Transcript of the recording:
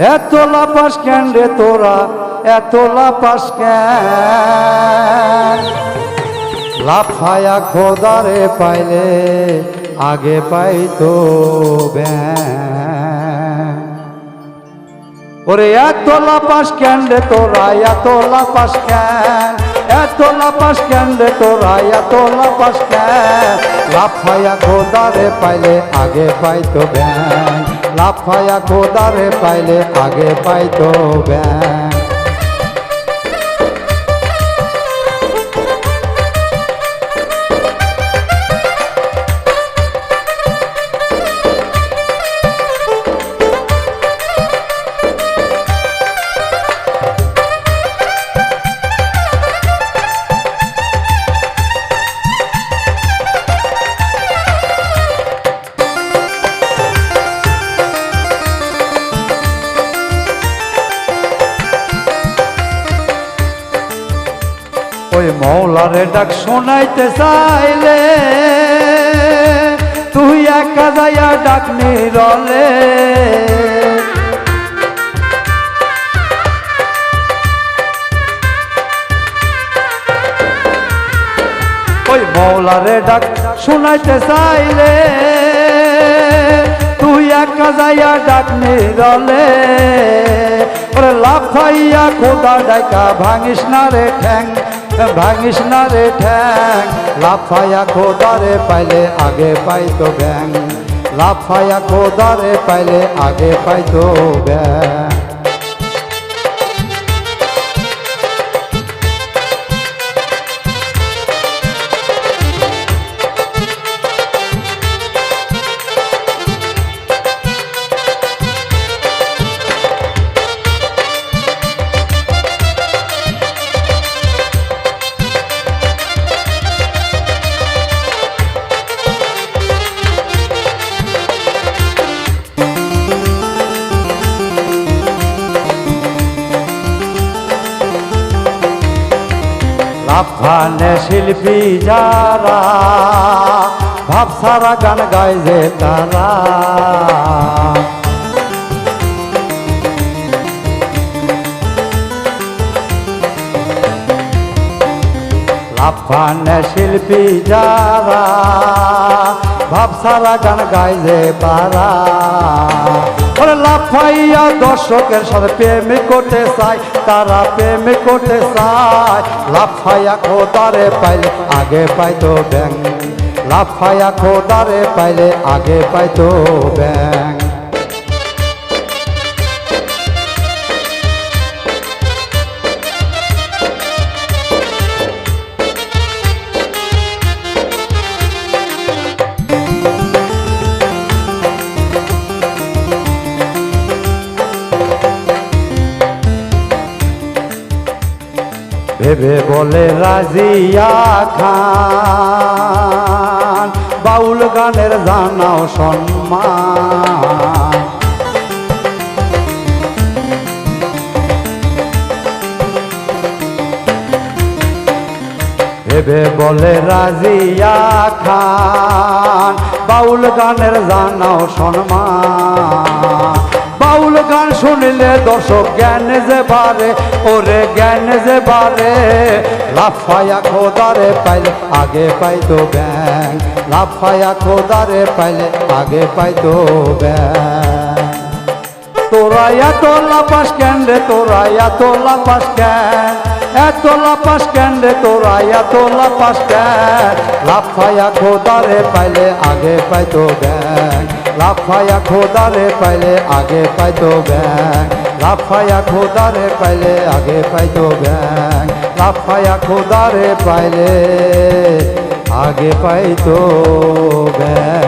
এত লাপাস কেন রে তোরা? এত লাপাস কেন? লাফায়া খোদারে পাইলে, আগে পাইতো ওরে এত লাপাস কেন রে তোরা? এত লাপাস কেন? এত লাপাস কেন রে তোরা? এত লাপাস কেন? লাফায়া খোদারে পাইলে, আগে পাইতো ব্যাং লাফায়া খোদারে পাইলে আগে পাইতো ব্যাং মৌলারে ডাক শোনাইতে চাইলে, তুই একা যাইয়া ডাক নিরলে। ওই মৌলারে ডাক শোনাইতে চাইলে, তুই একা যাইয়া ডাক নিরলে। লাফাইয়া খোদা ডাইকা ভাঙিস না রে ঠ্যাং ভাঙিস না রে ঠ্যাং। লাফায়া খোদারে পাইলে আগে পাইতো ব্যাং। লাফায়া খোদারে পাইলে আগে পাইতো ব্যাং। লাফানে শিল্পী যারা ভাব সারা গান গায় যে তারা। লাফানে শিল্পী যারা ভাব সারা গান গাইলে পারা। ওরে লাফাইয়া দর্শকের সাথে প্রেম করতে চাই, তারা প্রেম করতে চায়। লাফাইয়া খোদারে পাইলে আগে পাইতো ব্যাং। লাফাইয়া খোদারে পাইলে আগে পাইতো ব্যাং। ভেবে বলে রাজিয়া খান, বাউল গানের জানাও সম্মান। ভেবে বলে রাজিয়া খান, বাউল গানের জানাও সম্মান। বাউল গান শুনলে দর্শক জ্ঞান যে বারে ওরে জ্ঞান যে বারে লাফায়া খোদারে পাইলে আগে পাইতো ব্যাং, লাফায়া খোদারে পাইলে আগে পাইতো ব্যাং। তোরা এত লাপাস কেন রে, তোরা এত লাপাস কেন? এত লাপাস কেন রে, তোরা এত লাপাস কেন? লাফায়া খোদারে পাইলে আগে পাইতো ব্যাং লাফায়া খোদারে পাইলে আগে পাইতো ব্যাং লাফায়া খোদারে পাইলে আগে পাইতো ব্যাং লাফায়া খোদারে পাইলে আগে পাইতো ব্যাং